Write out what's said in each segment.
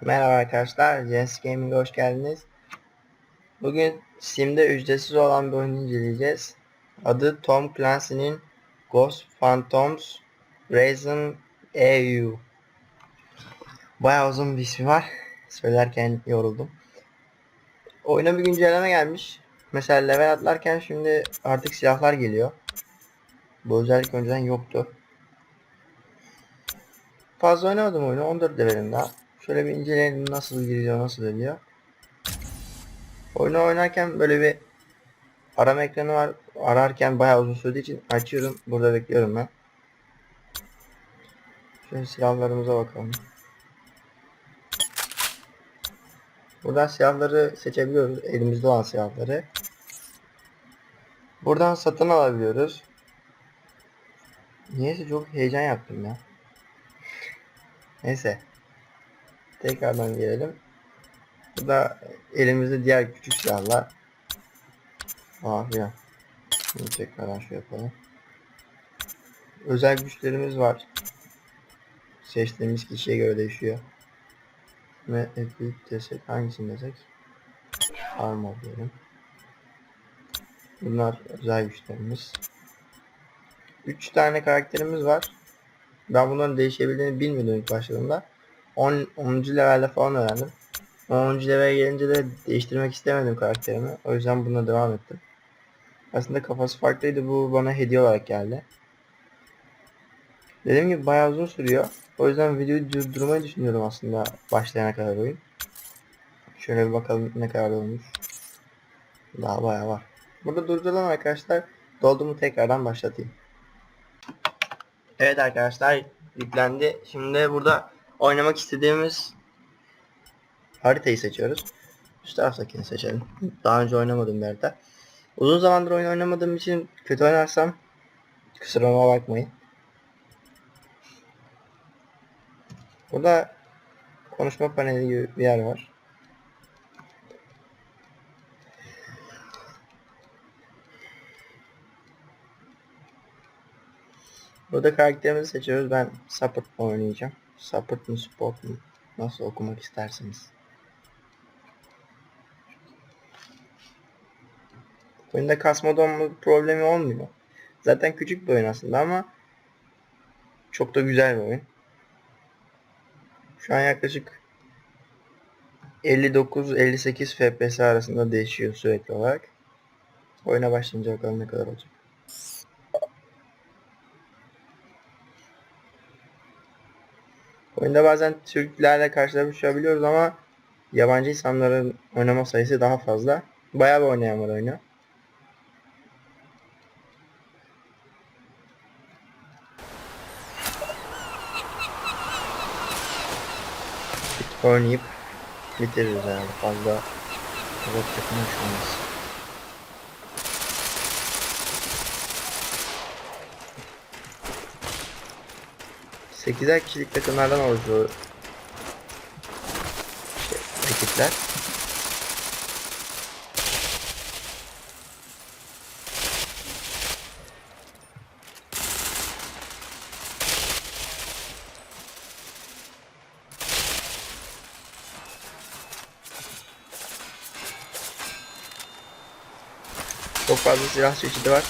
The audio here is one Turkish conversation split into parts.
Merhaba arkadaşlar, Jens Gaming'e hoş geldiniz. Bugün Steam'de ücretsiz olan bir oyunu inceleyeceğiz. Adı Tom Clancy'nin Ghost Phantoms Raisin EU. Bayağı uzun bir ismi var. Söylerken yoruldum. Oyuna bir güncelleme gelmiş. Mesela level atlarken şimdi artık silahlar geliyor. Bu özellik önceden yoktu. Fazla oynamadım oyunu. 14 levelim daha. Şöyle bir inceleyelim nasıl giriyor, nasıl ediyor. Oyunu oynarken böyle bir arama ekranı var. Ararken bayağı uzun sürdüğü için açıyorum. Burada bekliyorum ben. Şöyle silahlarımıza bakalım. Buradan silahları seçebiliyoruz. Elimizde olan silahları. Buradan satın alabiliyoruz. Niyeyse çok heyecan yaptım ya. Neyse. Tekrardan gelelim. Bu da elimizde diğer küçük silahlar. Aa ya. Şimdi tekrardan şey yapalım. Özel güçlerimiz var. Seçtiğimiz kişiye göre değişiyor. Ve epic desek hangisini desek? Armor diyelim. Bunlar özel güçlerimiz. 3 tane karakterimiz var. Ben bunların değişebildiğini bilmiyordum ilk başladığımda. 10. 10. levelde falan öğrendim. 10. levele gelince de değiştirmek istemedim karakterimi. O yüzden buna devam ettim. Aslında kafası farklıydı. Bu bana hediye olarak geldi. Dediğim gibi bayağı uzun sürüyor. O yüzden videoyu durdurmayı düşünüyorum aslında başlayana kadar oyun. Şöyle bir bakalım ne kadar olmuş. Daha bayağı var. Burada durduralım arkadaşlar. Doldumu tekrardan başlatayım. Evet arkadaşlar yüklendi. Şimdi burada oynamak istediğimiz haritayı seçiyoruz. Üst taraftakini seçelim. Daha önce oynamadım bir harita. Uzun zamandır oyun oynamadığım için kötü oynarsam kusuruma bakmayın. Burada konuşma paneli gibi bir yer var. Burada karakterimizi seçiyoruz. Ben support oynayacağım. Support mu support mu? Nasıl okumak isterseniz. Oyunda kasma donma problemi olmuyor. Zaten küçük bir oyun aslında ama çok da güzel bir oyun. Şu an yaklaşık 59-58 FPS arasında değişiyor sürekli olarak. Oyuna başlayınca bakalım ne kadar olacak. Oyunda bazen Türklerle karşılaşabiliyoruz ama yabancı insanların oynama sayısı daha fazla. Bayağı bir oynayan var oyunu. Oynayıp bitiririz yani fazla uzak yapmış olmasın. 8'er kişilik takımlardan oluşuyor işte, ekipler. Çok fazla silah çeşidi var.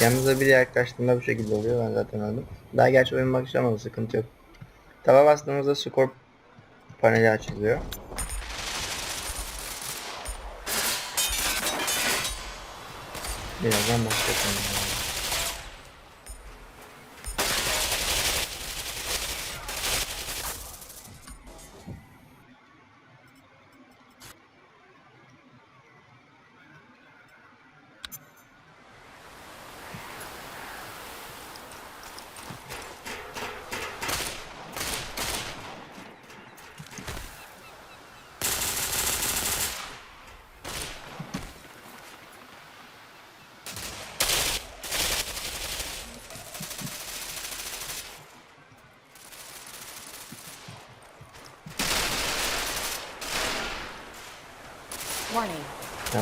Yanınıza biri yaklaştığında bu şekilde oluyor. Ben zaten aldım. Daha gerçi oyun ama sıkıntı yok. Tava bastığımızda skor paneli açılıyor. Birazdan başlayalım.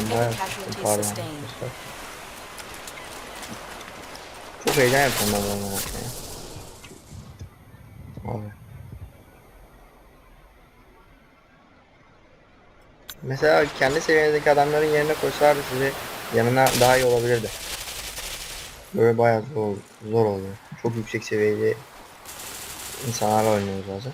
Sustained. arkadaşlar. Çok heyecan yapıyorum ben bunu. Abi. Mesela kendi seviyenizdeki adamların yerine koysalardı sizi yanına daha iyi olabilirdi. Böyle bayağı zor, zor oluyor. Çok yüksek seviyeli insanlarla oynuyoruz bazen.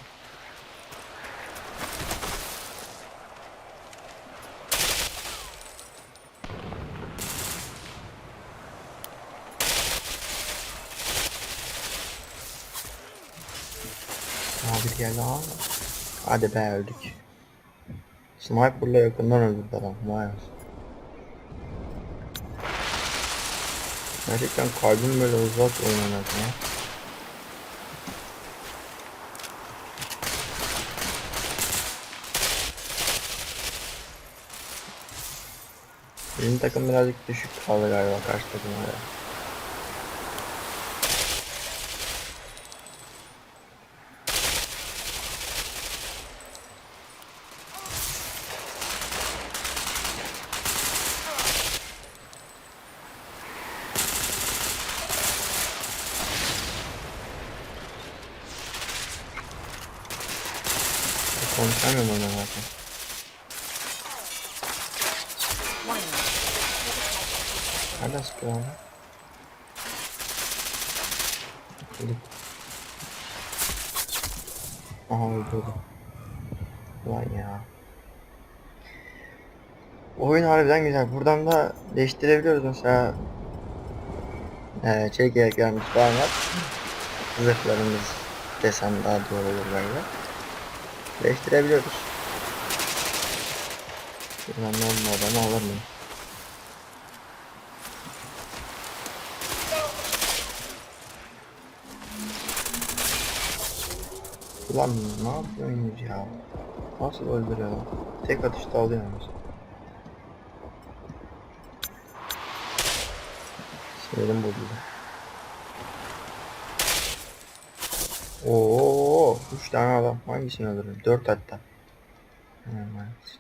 Geldi abi. Hadi be öldük. Sniper'la yakından öldürdü adam. Vay. Gerçekten kalbim böyle uzak oynamak ya. Bizim takım birazcık düşük kaldı galiba karşı takımlara. Konuşamıyorum onunla zaten. Nereden sıkıyor abi? Gidip. Aha öldürdü. Ulan ya. Oyun harbiden güzel. Buradan da değiştirebiliyoruz mesela. Ee, çelik yeleklerimiz falan var. Zırhlarımız desem daha doğru olur galiba. Değiştirebiliyoruz. Şuradan ne olmadan alır mıyım? Ulan ne yapıyorsunuz ya? Nasıl öldürüyor? Tek atışta alıyor musun? Sinirim bozuldu. Oo, üç tane adam. Hangisini öldürürüm? Dört hatta. Evet.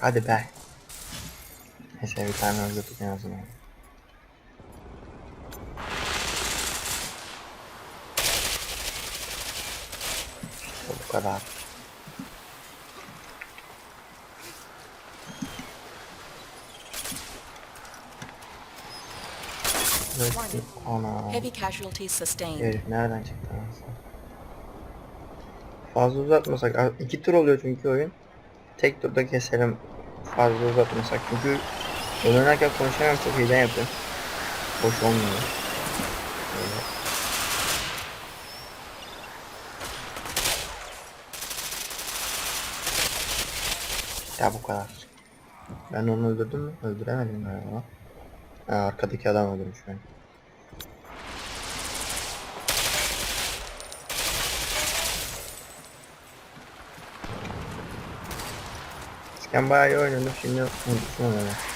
Hadi be. Neyse bir tane öldürdük en azından. İşte bu kadar. Evet, Ana. Heavy casualties sustained. Herif nereden çıktı anasını? Fazla uzatmasak. İki tur oluyor çünkü oyun. Tek turda keselim. Fazla uzatmasak. Çünkü oynarken konuşamam çok heyecan yapıyorum. Hoş olmuyor. Böyle. Ya bu kadar. Ben onu öldürdüm mü? Öldüremedim galiba. Ha, arkadaki adam öldürmüş beni. Eskiden bayağı iyi oynuyordum şimdi unutmuşum onu.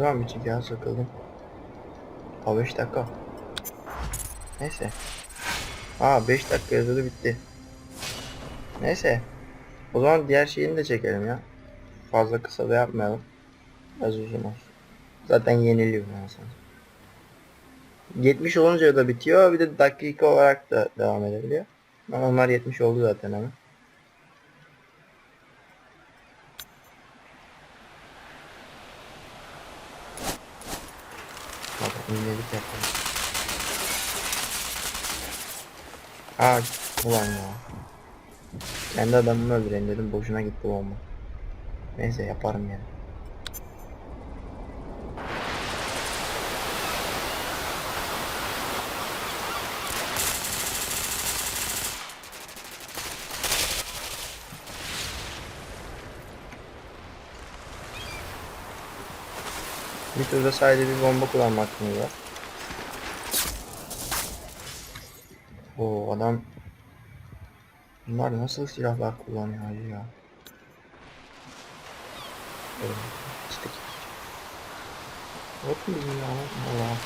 Zaman bitecek ya sıkıldım. Aa 5 dakika. Neyse. Aa 5 dakika yazılı bitti. Neyse. O zaman diğer şeyini de çekelim ya. Fazla kısa da yapmayalım. Az uzun olsun. Zaten yeniliyor ben sana. 70 olunca da bitiyor. Bir de dakika olarak da devam edebiliyor. Ama onlar 70 oldu zaten hemen. Aa ulan ya. Kendi adamımı öldüreyim dedim boşuna gitti bomba. Neyse yaparım yani. Bir turda sadece bir bomba kullanmak hakkımız var. Oo adam Bunlar nasıl silahlar kullanıyor ya? Evet, bizim ya? Allah.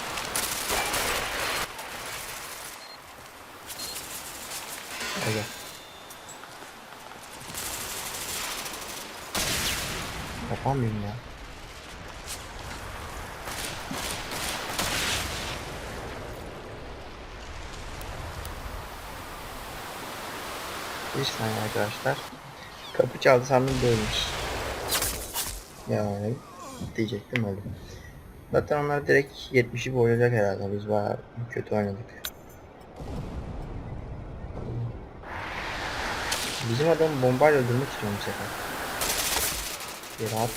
Evet. Yapamıyorum ya. Bir saniye arkadaşlar. Kapı çaldı sandım değilmiş. Yani diyecektim öyle. Zaten onlar direkt 70'i boyayacak herhalde. Biz bayağı kötü oynadık. Bizim adam bombayla öldürmek istiyor bu sefer. Bir rahat.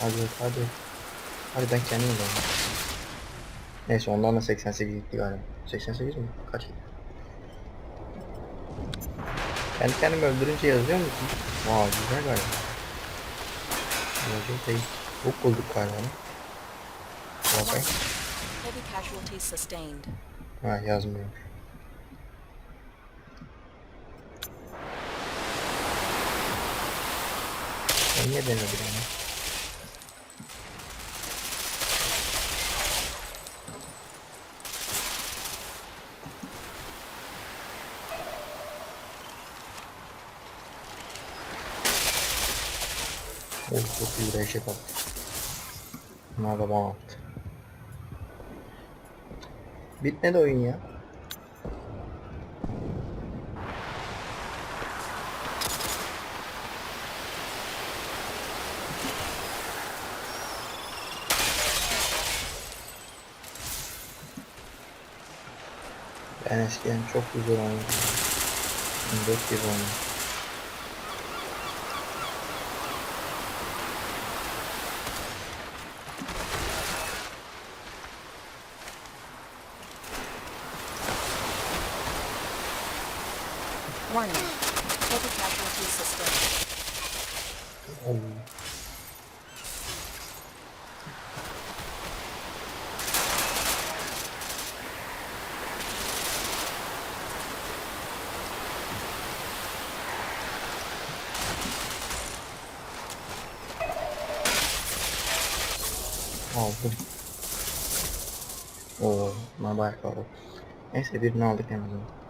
Hadi hadi. Hadi ben kendim öldüreyim. Neyse ondan da 88 gitti galiba. 88 mi? Kaç gitti? Kendi kendimi öldürünce yazıyor musun? Vay güzel galiba. Yazıyor değil. Buk bulduk galiba. Bakayım. Ha yazmıyor. Ben niye denedim onu? Oh çok iyi eşek attı. Bunlar da attı. Bitmedi oyun ya. Ben eskiden çok güzel oynadım. 24 gibi oynadım. Oh. Aldım. Oo, bunlar bayağı kalabalık. Neyse birini aldık en azından.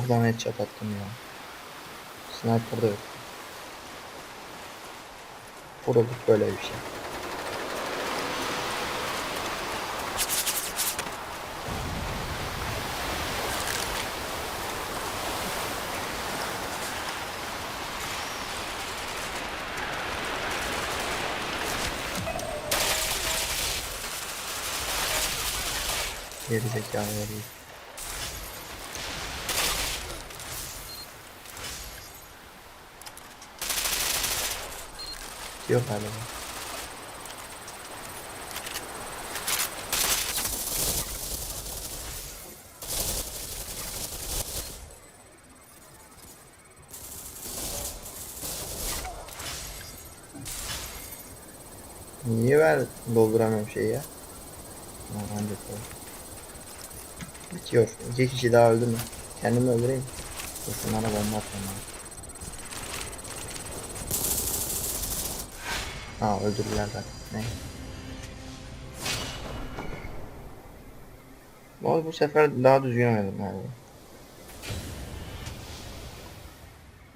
Buradan headshot attım ya. Sniper da yok. Vuruluk böyle bir şey. Geri zekalı veriyor. Yok galiba. Niye ben dolduramıyorum şeyi ya? Ancak. Bitiyor. İki kişi daha öldü mü? Kendimi öldüreyim. Kesin bana bomba atmam lazım. Ha öldürdüler zaten. Ne? Bu, bu sefer daha düzgün oynadım galiba.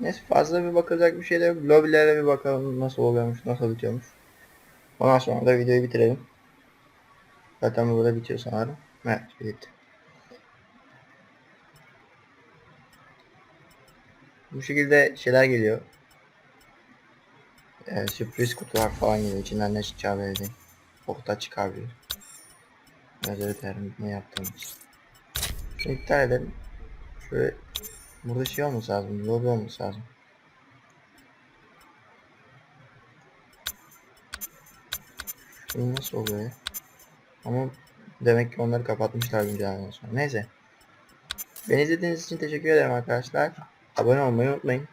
Neyse fazla bir bakılacak bir şey de. Lobilere bir bakalım nasıl oluyormuş, nasıl bitiyormuş. Ondan sonra da videoyu bitirelim. Zaten bu burada bitiyor sanırım. Evet bitti. Bu şekilde şeyler geliyor. Ee, sürpriz kutular falan geliyor. İçinden ne çıkacağı belli değil. Okta çıkabilir. Özür dilerim ne yaptığım için. Şunu iptal edelim. Şöyle burada şey olması lazım. Lobi olması lazım. Bu nasıl oluyor ya? Ama demek ki onları kapatmışlar güncellemeden sonra. Neyse. Beni izlediğiniz için teşekkür ederim arkadaşlar. Abone olmayı unutmayın.